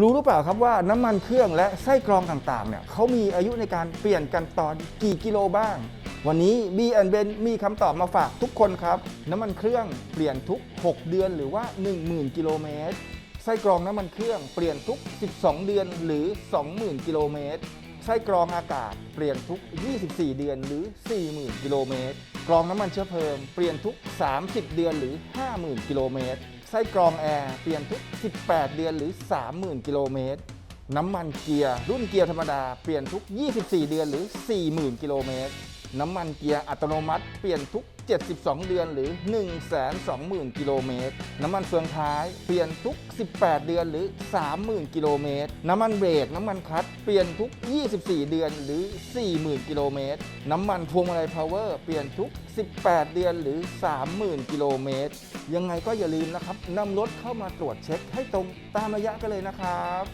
รู้หรือเปล่าครับว่าน้ำมันเครื่องและไส้กรองต่างๆเนี่ยเขามีอายุในการเปลี่ยนกันตอนกี่กิโลบ้าง วันนี้ b n b n มีคำตอบมาฝากทุกคนครับ น้ำมันเครื่องเปลี่ยนทุก 6 เดือนหรือว่า 10,000 กิโลเมตรไส้กรองน้ำมันเครื่องเปลี่ยนทุก 12 เดือนหรือ 20,000 กิโลเมตร ไส้กรองอากาศเปลี่ยนทุก 24 เดือนหรือ 40,000 กิโลเมตร กรองน้ำมันเชื้อเพลิงเปลี่ยนทุก 30 เดือนหรือ 50,000 กิโลเมตร ไส้กรองแอร์เปลี่ยนทุก 18 เดือนหรือ 30,000 กิโลเมตร น้ำมันเกียร์รุ่นเกียร์ธรรมดาเปลี่ยนทุก 24 เดือนหรือ 40,000 กิโลเมตร น้ำมันเกียร์อัตโนมัติเปลี่ยนทุก 72 เดือนหรือ 120,000 กิโลเมตร น้ำมันเฟืองท้ายเปลี่ยนทุก 18 เดือนหรือ 30,000 กิโลเมตร น้ำมันเบรกน้ำมันคลัตช์เปลี่ยนทุก 24 เดือนหรือ 40,000 กิโลเมตร น้ำมันพวงมาลัยพาวเวอร์เปลี่ยนทุก 18 เดือนหรือ 30,000 กิโลเมตร ยังไงก็อย่าลืมนะครับนำรถเข้ามาตรวจเช็คให้ตรงตามระยะกันเลยนะครับ